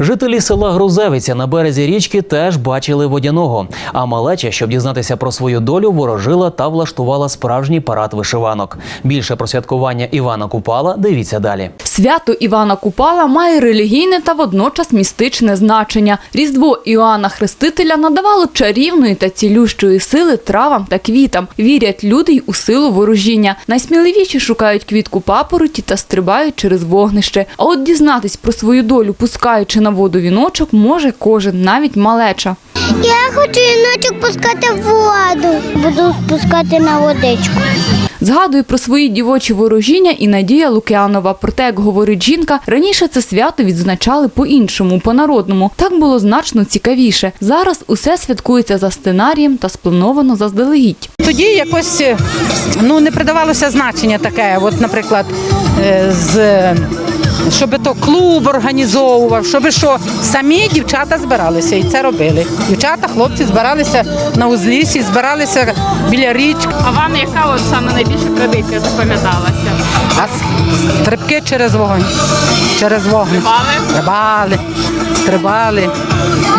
Жителі села Грузевиця на березі річки теж бачили водяного. А малеча, щоб дізнатися про свою долю, ворожила та влаштувала справжній парад вишиванок. Більше про святкування Івана Купала дивіться далі. Свято Івана Купала має релігійне та водночас містичне значення. Різдво Іоанна Хрестителя надавало чарівної та цілющої сили травам та квітам. Вірять люди й у силу ворожіння. Найсміливіші шукають квітку папороті та стрибають через вогнище. А от дізнатись про свою долю, пускаючи на воду віночок, може кожен, навіть малеча. Я хочу іночок пускати в воду. Буду спускати на водичку. Згадує про свої дівочі ворожіння і Надія Лук'янова. Проте, як говорить жінка, раніше це свято відзначали по-іншому, по-народному. Так було значно цікавіше. Зараз усе святкується за сценарієм та сплановано заздалегідь. Тоді якось е, ну, не придавалося значення таке, от, наприклад, е, з. Щоб то клуб організовував, щоб що самі дівчата збиралися і це робили. Дівчата, хлопці збиралися на узліссі, збиралися біля річки, А вам яка от саме найбільша традиція запам'яталася? а стрибки через вогонь. Через вогонь. Стрибали? Стрибали, стрибали.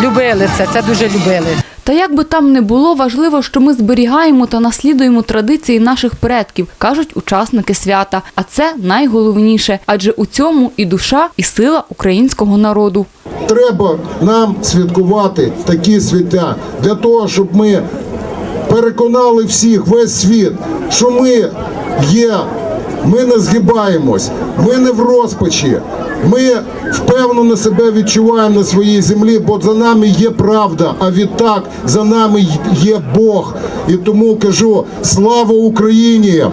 Любили це, це дуже любили. Та як би там не було, важливо, що ми зберігаємо та наслідуємо традиції наших предків, кажуть учасники свята. А це найголовніше, адже у цьому і душа, і сила українського народу. Треба нам святкувати такі свята для того, щоб ми переконали всіх, весь світ, що ми є, ми не згибаємось, ми не в розпачі. Ми впевнено себе відчуваємо на своїй землі, бо за нами є правда, а відтак за нами є Бог. І тому кажу: слава Україні!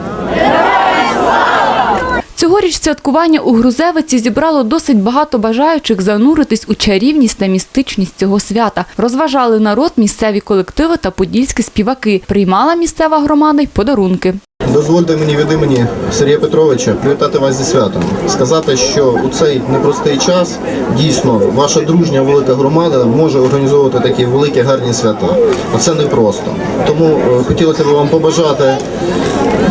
Цьогоріч святкування у Грузевиці зібрало досить багато бажаючих зануритись у чарівність та містичність цього свята. Розважали народ місцеві колективи та подільські співаки. Приймала місцева громада й подарунки. Дозвольте мені від імені Сергія Петровича привітати вас зі святом, сказати, що у цей непростий час дійсно ваша дружня велика громада може організовувати такі великі гарні свята. Це непросто. Тому е, хотілося б вам побажати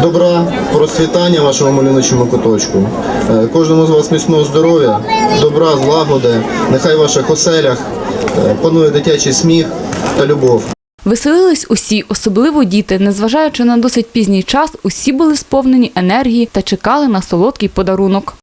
добра, процвітання вашому малюночому куточку. Е, Кожному з вас міцного здоров'я, добра, злагоди. Нехай в ваших оселях е, панує дитячий сміх та любов. Веселились усі, особливо діти. Незважаючи на досить пізній час, усі були сповнені енергії та чекали на солодкий подарунок.